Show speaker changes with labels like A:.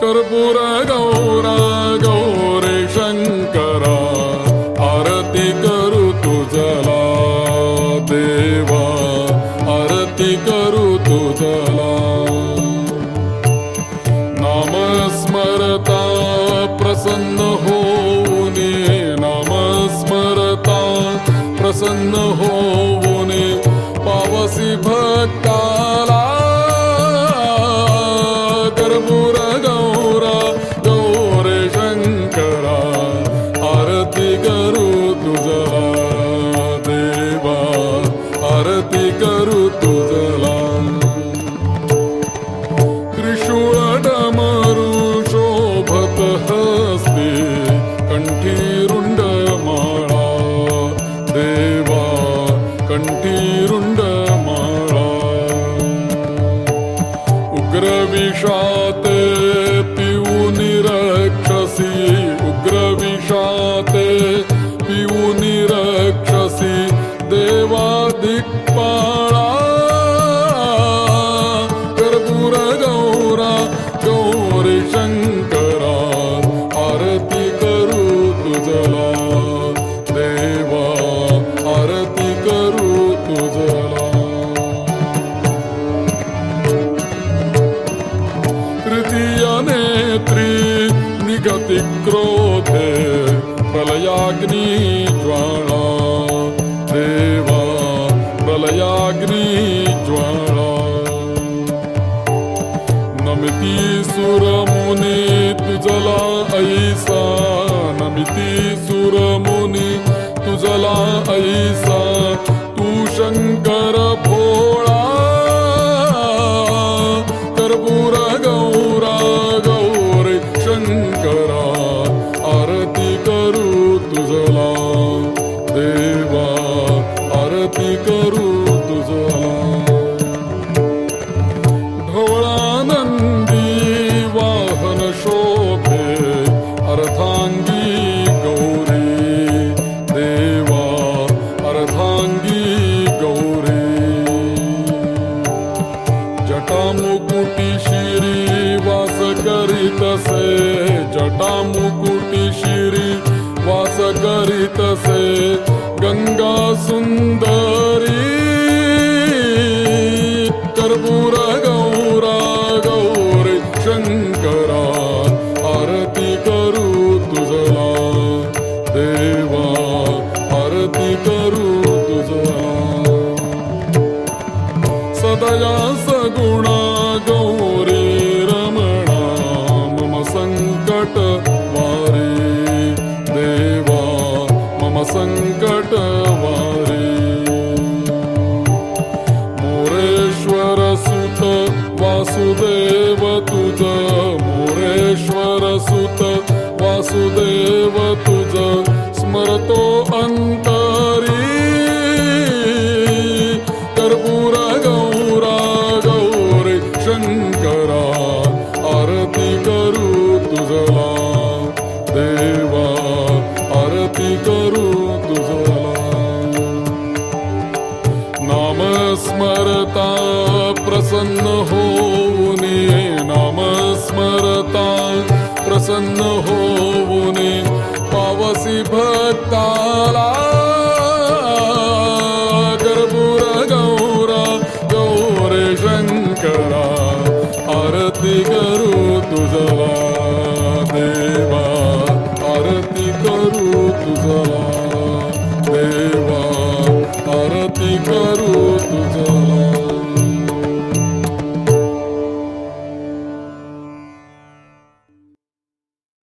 A: कर्पूर गौरा गौरे शंकरा आरती करू तुझला देवा आरती करू तुझला. नाम स्मरता प्रसन्न होऊने नाम स्मरता प्रसन्न होऊने पावसी भक्ताला कंठी रुंड नेत्री निगति क्रोधे प्रलयाग्नी ज्वाला। देवा प्रलयाग्नी ज्वाळा नमिति सुरमुनी तुझला ऐसा। नमिति सुरमुनि तुझला ऐसा। तू शंकर Oxô सगुणा गौरी रमणा मम सङ्कट देवा मम सङ्कट वारी। मुरेश्वरसुथ वासुदेवतुज मोरेश्वरसुथ वासुदेवतुज स्मरतो अन्त प्रसन्न होऊने नामस्मरता प्रसन्न होऊने पावसी भक्ताला कर्पूर गौरा गौरे शंकरा आरती करू